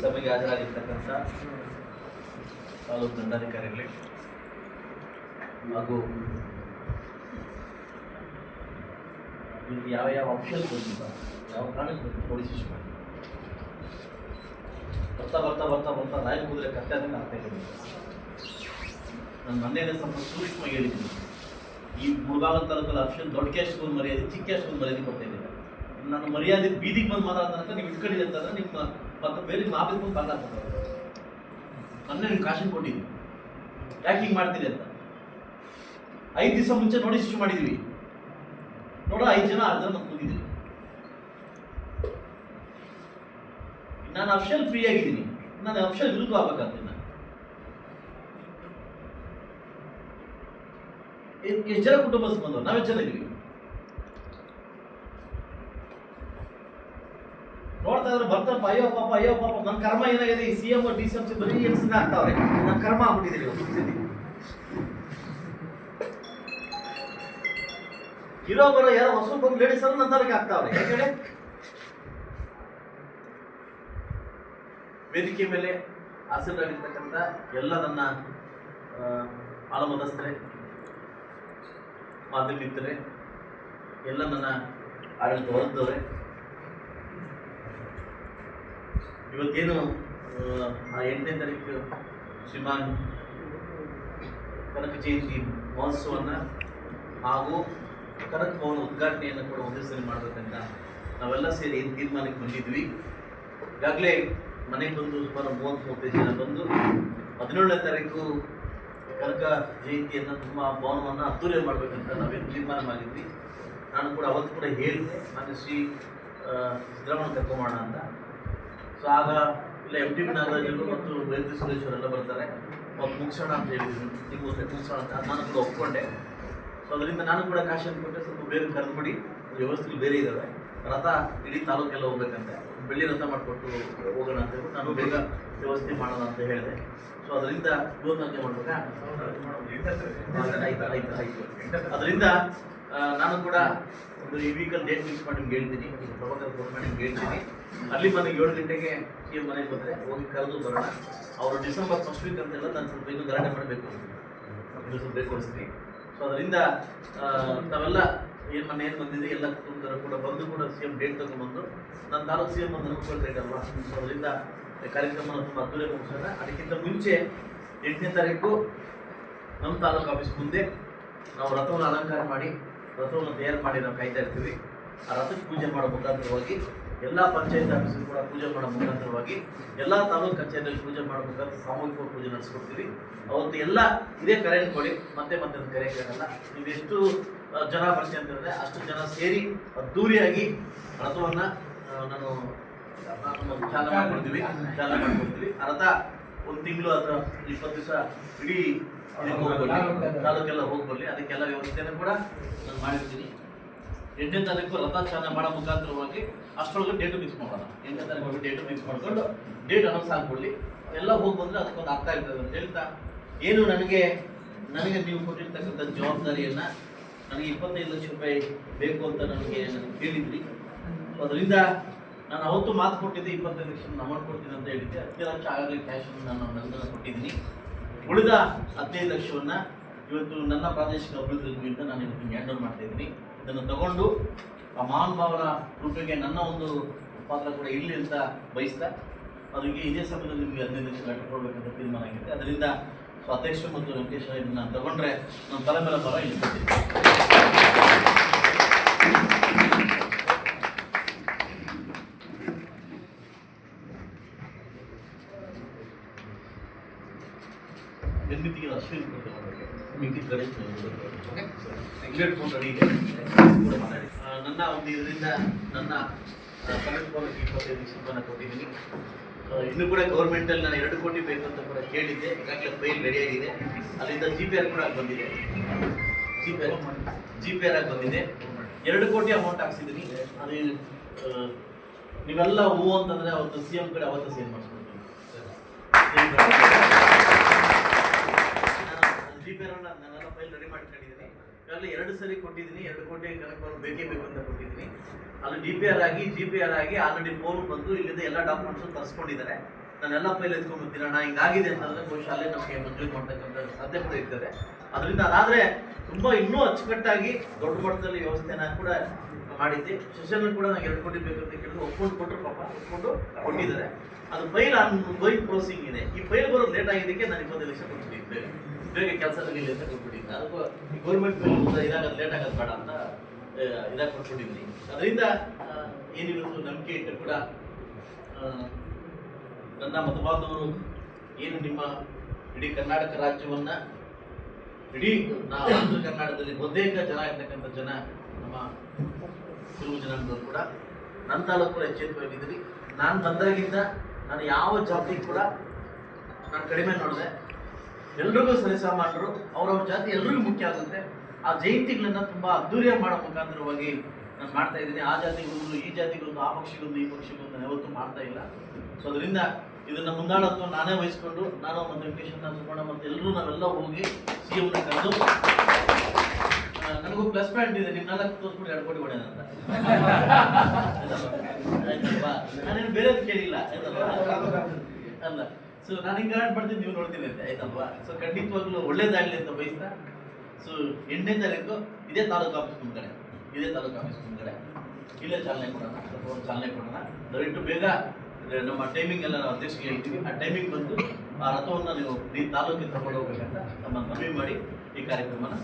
ಸಭೆಗೆ ಹಾಜರಾಗಿರ್ತಕ್ಕಂಥ ತಾಲೂಕು ದಂಡಾಧಿಕಾರಿಗಳೇ ಹಾಗೂ ಇಲ್ಲಿ ಯಾವ ಯಾವ ಆಪ್ಷನ್ ಬಂದಿಲ್ಲ, ಯಾವ ಕಾರಣಕ್ಕೆ ಬಂದಿಲ್ಲ ಪೊಲೀಸ್ ಇಶ್ಯೂ ಮಾಡಿ ಬರ್ತಾ ಬರ್ತಾ ಬರ್ತಾ ಬರ್ತಾ ರಾಯ ಕುದುರೆ ಕತ್ತೆ ಅಂತ ಆಗ್ತಾ ಇದೆ ನಾನು ಮೊನ್ನೆನೇ ಸ್ವಲ್ಪ ಸೂಕ್ಷ್ಮವಾಗಿ ಹೇಳಿದ್ದೀನಿ. ಈ ಮುಳಬಾಗ ತಾಲೂಕಲ್ಲಿ ಆಪ್ಷನ್ ದೊಡ್ಡ ಕ್ಯಾಶ್ಗೆ ಒಂದು ಮರ್ಯಾದೆ, ಚಿಕ್ಕ ಸ್ಕೂಲ್ ಮರ್ಯಾದೆ ಕೊಡ್ತಾ ಇದ್ದೀನಿ ನಾನು ಮರ್ಯಾದೆ ಬೀದಿಗೆ ಬಂದು ಮಾತಾಡ ತನಕ ನೀವು ಇಟ್ಕೊಂಡಿದ್ದೆ ಅಂತಂದ್ರೆ ನಿಮ್ಮ ಮತ್ತೆ ಬೇರೆ ಮಾಪಿಗೆ ಬಂದು ಬಂದ. ನನ್ನ ನಿಮ್ಗೆ ಕಾಶನ್ ಕೊಟ್ಟಿದ್ವಿ ಯಾಕೆ ಹಿಂಗೆ ಮಾಡ್ತೀರಿ ಅಂತ? ಐದು ದಿವಸ ಮುಂಚೆ ನೋಡಿ ಶುರು ಮಾಡಿದ್ವಿ. ನೋಡ ಐದು ಜನ ಆರು ಜನ ಮತ್ತೆ ನಾನು ಅಫ್ಷಲ್ ಫ್ರೀ ಆಗಿದ್ದೀನಿ. ನಾನು ಅಫ್ಷಲ್ ವಿರುದ್ಧ ಆಗ್ಬೇಕಾಗ್ತದೆ ನಾನು ಎಷ್ಟು ಜನ ಕುಟುಂಬ ಬಂದವರು ನಾವೆಷ್ಟು ಜನ ಇದೀವಿ? ನೋಡ್ತಾ ಇದ್ರೆ ಬರ್ತಾರಪ್ಪ, ಅಯ್ಯೋ ಪಾಪ ಅಯ್ಯೋ ಪಾಪ ನನ್ನ ಕರ್ಮ ಏನಾಗಿದೆ? ಈ C M D C M C ಬರೀ ಎಕ್ಸಿನ ಆಗ್ತಾವ್ರೆ? ನನ್ನ ಕರ್ಮ ಆಗ್ಬಿಟ್ಟಿದ್ದೀರಿ ಇವತ್ತು ಸ್ಥಿತಿ. ಇರೋ ಬರೋ ಯಾರೋ ಹೊಸ ಬಂದು ಲೇಡೀಸ್ ಅಂದ್ರೆ ನನ್ನ ತರಕ್ಕೆ ಆಗ್ತಾವ್ರೆ ಯಾಕಂದ್ರೆ ವೇದಿಕೆ ಮೇಲೆ ಹಾಸನರಾಗಿರ್ತಕ್ಕಂಥ ಎಲ್ಲ ನನ್ನ ಆಲಮದಸ್ಥರೇ ಮಾಧ್ಯಮಿತರೇ ಎಲ್ಲ ನನ್ನ ಆಡಳಿತ ವರ್ಗದವರೇ ಇವತ್ತೇನು ಎಂಟನೇ ತಾರೀಕು ಶ್ರೀಮಾನ್ ಕನಕ ಜಯಂತಿ ಮಹೋತ್ಸವವನ್ನು ಹಾಗೂ ಕನಕ ಭವನ ಉದ್ಘಾಟನೆಯನ್ನು ಕೂಡ ಒಂದೇ ಸರಿ ಮಾಡಬೇಕಂತ ನಾವೆಲ್ಲ ಸೇರಿ ತೀರ್ಮಾನಕ್ಕೆ ಬಂದಿದ್ವಿ. ಈಗಾಗಲೇ ಮನೆಗೆ ಬಂದು ಸುಮಾರು ಮೂವತ್ತು ಮೂವತ್ತೈದು ಜನ ಬಂದು ಹದಿನೇಳನೇ ತಾರೀಕು ಕನಕ ಜಯಂತಿಯನ್ನು ತುಂಬ ಭವನವನ್ನು ಅದ್ದೂರಿ ಮಾಡಬೇಕಂತ ನಾವೇನು ತೀರ್ಮಾನ ಮಾಡಿದ್ವಿ. ನಾನು ಕೂಡ ಅವತ್ತು ಕೂಡ ಹೇಳಿದೆ ನಾನು ಶ್ರೀ ಸಿದ್ದರಾಮಯ್ಯ ಕರ್ಕೊಂಬೋಣ ಅಂತ. ಸೊ ಆಗ ಇಲ್ಲ ಎಂ ಟಿ ಬಿ ನಾಗರಾಜರು ಮತ್ತು ವೈದ್ಯ ಸುರೇಶ್ವರೆಲ್ಲ ಬರ್ತಾರೆ. ಮತ್ತು ಮುಕ್ಷಣ ಅಂತ ಹೇಳಿದ್ರು. ನಿಮ್ಮ ಮುಗಿಸೋಣ ಅಂತ ನಾನು ಕೂಡ ಒಪ್ಕೊಂಡೆ. ಸೊ ಅದರಿಂದ ನಾನು ಕೂಡ ಕಾಶಿ ಅಂದ್ಕೊಂಡೆ ಸ್ವಲ್ಪ ಬೇಗ ಕರೆದುಬಿಡಿ. ವ್ಯವಸ್ಥೆಗಳು ಬೇರೆ ಇದ್ದಾವೆ ರಥ ಇಡೀ ತಾಲೂಕೆಲ್ಲ ಹೋಗ್ಬೇಕಂತೆ. ಬೆಳ್ಳಿ ರಥ ಮಾಡಿಕೊಟ್ಟು ಹೋಗೋಣ ಅಂತ ಹೇಳಿ ನಾನು ಬೇಗ ವ್ಯವಸ್ಥೆ ಮಾಡೋಣ ಅಂತ ಹೇಳಿದೆ. ಸೊ ಅದರಿಂದ ಇವತ್ತು ಮಾಡ್ಬೇಕಾ? ಆಯ್ತು ಅದರಿಂದ ನಾನು ಕೂಡ ಒಂದು ಈ ವೀಕಲ್ ಡೇಟ್ ಫಿಕ್ಸ್ ಮಾಡಿ ನಿಮ್ಗೆ ಹೇಳ್ತೀನಿ. ಪ್ರಭಾಕರ್ ಫೋನ್ ಮಾಡಿ ಹೇಳ್ತೀನಿ. ಅಲ್ಲಿ ಮನೆಗೆ ಏಳು ಗಂಟೆಗೆ ಈ ಮನೆಗೆ ಬಂದರೆ, ಹೋಗಿ ಕರೆದು ಬರೋಣ. ಅವರು ಡಿಸೆಂಬರ್ ಫಸ್ಟ್ ವೀಕ್ ಅಂತೆಲ್ಲ ನಾನು ಸ್ವಲ್ಪ ಇನ್ನೂ ಮಾಡಬೇಕು. ಇನ್ನೂ ಸ್ವಲ್ಪ ಬೇಕಾಗಿಸ್ತೀನಿ ಸೊ ಅದರಿಂದ ತಾವೆಲ್ಲ ಏನು ಮನೆ ಏನು ಬಂದಿದೆ, ಎಲ್ಲ ಕುಟುಂಬದವರು ಕೂಡ ಬಂದು ಕೂಡ ಸಿ ಎಂ ಡೇಟ್ ತಗೊಂಡ್ಬಂದು ನನ್ನ ತಾಲೂಕು ಸಿ ಎಂ ಬಂದು ಅನುಕೂಲ ಸೊ ಅದರಿಂದ ಕಾರ್ಯಕ್ರಮ ತುಂಬ ಅದ್ದೂರಿ ಮುಗಿಸೋಣ. ಅದಕ್ಕಿಂತ ಮುಂಚೆ ಎಂಟನೇ ತಾರೀಕು ನಮ್ಮ ತಾಲೂಕು ಆಫೀಸ್ ಮುಂದೆ ನಾವು ರಥವನ್ನು ಅಲಂಕಾರ ಮಾಡಿ, ರಥವನ್ನು ತಯಾರು ಮಾಡಿ ನಾವು ಕಾಯ್ತಾ ಇರ್ತೀವಿ. ರಥಕ್ಕೆ ಪೂಜೆ ಮಾಡೋ ಮುಖಾಂತರವಾಗಿ ಎಲ್ಲ ಪಂಚಾಯತ್ ಆಫೀಸಲ್ಲಿ ಕೂಡ ಪೂಜೆ ಮಾಡೋ ಮುಖಾಂತರವಾಗಿ ಎಲ್ಲ ತಾಲೂಕು ಕಚೇರಿಯಲ್ಲಿ ಪೂಜೆ ಮಾಡೋ ಮುಖಾಂತರ ಸಾಮೂಹಿಕ ಪೂಜೆ ನಡೆಸ್ಕೊಡ್ತೀವಿ. ಅವತ್ತು ಎಲ್ಲ ಇದೇ ಕರೆಯನ್ನು ಕೊಡಿ ಮತ್ತೆ ಮತ್ತೆ ಕರೆ ಕೇಳಲ್ಲ ನೀವು ಎಷ್ಟು ಜನ ಬರ್ತೀನಿ ಅಂತ ಹೇಳಿದ್ರೆ ಅಷ್ಟು ಜನ ಸೇರಿ ಅದ್ದೂರಿಯಾಗಿ ರಥವನ್ನು ನಾನು ಚಾಲನೆ ಮಾಡ್ಕೊಡ್ತೀವಿ. ಚಾಲನೆ ಮಾಡ್ಕೊಡ್ತೀವಿ. ಆ ರಥ ಒಂದು ತಿಂಗಳು ಅಥವಾ ಇಪ್ಪತ್ತು ದಿವಸ ಇಡೀ ತಾಲೂಕೆಲ್ಲ ಹೋಗ್ಬರ್ಲಿ. ಅದಕ್ಕೆಲ್ಲ ವ್ಯವಸ್ಥೆಯನ್ನು ಕೂಡ ನಾನು ಮಾಡಿರ್ತೀನಿ. ಎಂಟನೇ ತಾರೀಕು ರಥಾಚರಣೆ ಮಾಡೋ ಮುಖಾಂತರವಾಗಿ ಅಷ್ಟರೊಳಗೆ ಡೇಟು ಫಿಕ್ಸ್ ಮಾಡೋಣ. ಎಂಟನೇ ತಾರೀಕು ಡೇಟ್ ಫಿಕ್ಸ್ ಮಾಡಿಕೊಂಡು ಡೇಟ್ ಅನೌನ್ಸ್ ಹಾಕ್ಕೊಳ್ಳಿ ಎಲ್ಲ ಹೋಗಿ ಬಂದರೆ ಅದಕ್ಕೊಂದು ಅರ್ಥ ಇರ್ತದೆ ಅಂತ ಹೇಳ್ತಾ. ಏನು ನನಗೆ ನನಗೆ ನೀವು ಕೊಟ್ಟಿರ್ತಕ್ಕಂಥ ಜವಾಬ್ದಾರಿಯನ್ನು ನನಗೆ ಇಪ್ಪತ್ತೈದು ಲಕ್ಷ ರೂಪಾಯಿ ಬೇಕು ಅಂತ ನನಗೆ ನನಗೆ ಹೇಳಿದ್ರಿ. ಅದರಿಂದ ನಾನು ಅವತ್ತು ಮಾತು ಕೊಟ್ಟಿದ್ದೆ, ಇಪ್ಪತ್ತೈದು ಲಕ್ಷ ಅಮೌಂಟ್ ಕೊಡ್ತೀನಿ ಅಂತ ಹೇಳಿದ್ದೆ. ಹದಿನೈದು ಲಕ್ಷ ಆಗಲಿ ಕ್ಯಾಶ್ ನಾನು ನನ್ನ ಕೊಟ್ಟಿದ್ದೀನಿ. ಉಳಿದ ಹದಿನೈದು ಲಕ್ಷವನ್ನು ಇವತ್ತು ನನ್ನ ಪ್ರಾದೇಶಿಕ ಅಭಿವೃದ್ಧಿಯಿಂದ ನಾನು ಇವತ್ತು ಹ್ಯಾಂಡ್ ಓವರ್ ಮಾಡ್ತಾ ಇದನ್ನು ತಗೊಂಡು ಆ ಮಹಾನುಭಾವರ ಕೃಪೆಗೆ ನನ್ನ ಒಂದು ಪಾತ್ರ ಕೂಡ ಇಲ್ಲಿ ಅಂತ ಬಯಸ್ತಾ ಅದಕ್ಕೆ ಇದೇ ಸಮಯದಲ್ಲಿ ನಿಮಗೆ ಹದಿನೈದು ಲಕ್ಷ ಲೆಟರ್ ಕೊಡಬೇಕಂತ ತೀರ್ಮಾನ ಆಗಿದೆ ಅದರಿಂದ ಸೊ ಅಧ್ಯಕ್ಷ ಮತ್ತು ವೆಂಕಟೇಶ್ವರ ಇದನ್ನು ತಗೊಂಡ್ರೆ ನಮ್ಮ ತಲೆ ಮೇಲೆ ಬರ ಇಲ್ಲಿ ನಿರ್ಮಿತಿಗೆ ಅಶ್ವಿನ್ ಕೊಟ್ಟು ರೆಗ್ಯುಲೇಟ್ ಫೋನ್ ರೆಡಿ ನನ್ನ ಒಂದು ಇದರಿಂದ ನನ್ನ ಫೋನ್ಗೆ ಇಪ್ಪತ್ತೈದು ರೂಪಾಯಿನ ಕೊಟ್ಟಿದ್ದೀನಿ. ಇನ್ನೂ ಕೂಡ ಗೌರ್ಮೆಂಟಲ್ಲಿ ನಾನು ಎರಡು ಕೋಟಿ ಬೇಕು ಅಂತ ಕೂಡ ಕೇಳಿದ್ದೆ. ಈಗಾಗಲೇ ಫೈಲ್ ರೆಡಿ ಆಗಿದೆ. ಅಲ್ಲಿಂದ ಜಿ ಪಿ ಆರ್ ಕೂಡ ಬಂದಿದೆ. G P R G P R ಆಗಿ ಬಂದಿದೆ. ಎರಡು ಕೋಟಿ ಅಮೌಂಟ್ ಹಾಕ್ಸಿದ್ದೀನಿ. ಅದು ನೀವೆಲ್ಲ ಹೂ ಅಂತಂದ್ರೆ ಅವತ್ತು ಸಿ ಎಂ ಕಡೆ ಅವತ್ತು ಸೇಲ್ ಮಾಡಿಸ್ಕೊಡ್ತೀನಿ. ಜಿ ಪಿ ಆರ್ ನಾನೆಲ್ಲ ಫೈಲ್ ರೆಡಿ ಮಾಡ್ಕೊಂಡಿದ್ದೀನಿ. ಈಗಾಗಲೇ ಎರಡು ಸರಿ ಕೊಟ್ಟಿದ್ದೀನಿ, ಎರಡು ಕೋಟಿ ಕನಕವರು ಬೇಕೇ ಬೇಕು ಅಂತ ಕೊಟ್ಟಿದ್ದೀನಿ. ಅಲ್ಲಿ ಡಿ ಪಿ ಆರ್ ಆಗಿ ಜಿ ಪಿ ಆರ್ ಆಗಿ ಆಲ್ರೆಡಿ ಫೋನ್ ಬಂದು ಇಲ್ಲಿಂದ ಎಲ್ಲ ಡಾಕ್ಯುಮೆಂಟ್ಸ್ ತರಿಸ್ಕೊಂಡಿದ್ದಾರೆ. ನಾನೆಲ್ಲ ಫೈಲ್ ಎತ್ಕೊಂಡು ಅಣ್ಣ, ಹಿಂಗಾಗಿದೆ ಅಂತಂದ್ರೆ ಬಹುಶಃ ಅಲ್ಲೇ ನಮಗೆ ಮಂಜೂರು ಮಾಡ್ತಕ್ಕಂಥ ಸಾಧ್ಯತೆ ಇರ್ತದೆ ಅದರಿಂದ ಅದಾದ್ರೆ ತುಂಬಾ ಇನ್ನೂ ಅಚ್ಚುಕಟ್ಟಾಗಿ ದೊಡ್ಡ ಮಟ್ಟದಲ್ಲಿ ವ್ಯವಸ್ಥೆನ ಕೂಡ ಮಾಡಿದ್ದೆ. ಸೆಷನ್ ಕೂಡ ನಾನು ಎರಡು ಕೋಟಿ ಬೇಕು ಅಂತ ಕೇಳಿದ್ರು. ಒಪ್ಕೊಂಡು ಕೊಟ್ಟರು ಪಾಪ. ಒಪ್ಕೊಂಡು ಕೊಟ್ಟಿದ್ದಾರೆ. ಅದು ಫೈಲ್ ಆನ್ ಗೋಯಿಂಗ್ ಇದೆ. ಈ ಫೈಲ್ ಬರೋದು ಲೇಟ್ ಆಗಿದ್ದಕ್ಕೆ ನಾನು ಇಪ್ಪತ್ತೈದು ಲಕ್ಷ ಕೊಟ್ಬಿಟ್ಟಿದ್ದೆ. ಬೇಗ ಕೆಲಸ ಆಗಲಿ ಅಂತ ಕೊಟ್ಬಿಟ್ಟಿದ್ದೆ. ಅದಕ್ಕೂ ಗೌರ್ಮೆಂಟ್ ಫೈಲ್ ಇದಾಗೋದು ಲೇಟ್ ಆಗೋದು ಬೇಡ ಅಂತ ಇದಾಗಿ ಕೊಟ್ಬಿಟ್ಟಿದ್ದೀನಿ. ಅದರಿಂದ ಏನಿವತ್ತು ನಂಬಿಕೆ ಇಟ್ಟು ಕೂಡ ನನ್ನ ಮತಬಾಂಧವರು, ಏನು ನಿಮ್ಮ ಇಡೀ ಕರ್ನಾಟಕ ರಾಜ್ಯವನ್ನ, ಇಡೀ ನಾ ಆಂಧ್ರ ಕರ್ನಾಟಕದಲ್ಲಿ ಬಹುತೇಕ ಜನ ಇರ್ತಕ್ಕಂಥ ಜನ ನಮ್ಮ ಕೆಲವು ಜನಾಂಗದವರು ಕೂಡ ನನ್ನ ತಾಲೂಕು ಕೂಡ ಎಚ್ಚೆತ್ತುಕೊಂಡಿದ್ದೀರಿ ನಾನು ಬಂದಾಗಿಂದ ನಾನು ಯಾವ ಜಾತಿ ಕೂಡ ನಾನು ಕಡಿಮೆ ನೋಡಿದೆ. ಎಲ್ರಿಗೂ ಸರಿಸಾಮಾನ್ಯರು ಅವ್ರವ್ರ ಜಾತಿ ಎಲ್ರಿಗೂ ಮುಖ್ಯ ಆಗುತ್ತೆ. ಆ ಜಯಂತಿಗಳನ್ನು ತುಂಬ ಅದ್ದೂರಿಯಾಗಿ ಮಾಡೋ ಮುಖಾಂತರವಾಗಿ ನಾನು ಮಾಡ್ತಾ ಇದ್ದೀನಿ. ಆ ಜಾತಿಗೊಂದು ಈ ಜಾತಿಗೊಂದು ಆ ಪಕ್ಷಿಗೊಂದು ಈ ಪಕ್ಷಿಗೊಂದು ನಾನು ಯಾವತ್ತೂ ಮಾಡ್ತಾ ಇಲ್ಲ. ಸೊ ಅದರಿಂದ ಇದನ್ನು ಮುಂದಾಳತ್ವ ನಾನೇ ವಹಿಸ್ಕೊಂಡು, ನಾನು ಮತ್ತು ವೆಂಕಟೇಶನ್ನ ಸುಬ್ಬಣ್ಣ ಮತ್ತು ಎಲ್ಲರೂ ನಾವೆಲ್ಲ ಹೋಗಿ ಸಿ ಎಂನ ಕರೆದು ನನಗೂ ಪ್ಲಸ್ ಪಾಯಿಂಟ್ ಇದೆ ನಿಮ್ನೆಲ್ಲ ತೋರಿಸ್ಬಿಟ್ಟು ಎರಡು ಕೋಟಿ ಕೊಡೋಣ ಅಂತ. ನಾನೇನು ಬೇರೆ ಕೇಳಿಲ್ಲ ಅಲ್ಲ ಸೊ ನಾನು ಹಿಂಗೆ ಮಾಡ್ತೀನಿ, ನೀವು ನೋಡ್ತೀನಿ ಅಂತ ಆಯ್ತಲ್ವಾ ಸೊ ಖಂಡಿತವಾಗ್ಲೂ ಒಳ್ಳೇದಾಗಲಿ ಅಂತ ಬಯಸ್ತಾ ಸೊ ಎಂಟನೇ ತಾರೀಕು ಇದೇ ತಾಲೂಕು ಆಫೀಸ್ ಮುಂದ್ಗಡೆ, ಇದೇ ತಾಲೂಕು ಆಫೀಸ್ ಮುಂದ್ಗಡೆ. ಇಲ್ಲೇ ಚಾಲನೆ ಕೊಡೋಣ ಚಾಲನೆ ಕೊಡೋಣ. ದಯವಿಟ್ಟು ಬೇಗ ನಮ್ಮ ಟೈಮಿಂಗ್ ಎಲ್ಲ ನಾವು ಅಧ್ಯಕ್ಷರಿಗೆ ಹೇಳ್ತೀವಿ. ಆ ಟೈಮಿಂಗ್ ಬಂದು ಆ ರಥವನ್ನು ನೀವು ಈ ತಾಲೂಕಿಗೆ ತಗೊಂಡು ಹೋಗ್ಬೇಕಂತ ನಮ್ಮ ಮನವಿ ಮಾಡಿ ಈ ಕಾರ್ಯಕ್ರಮನ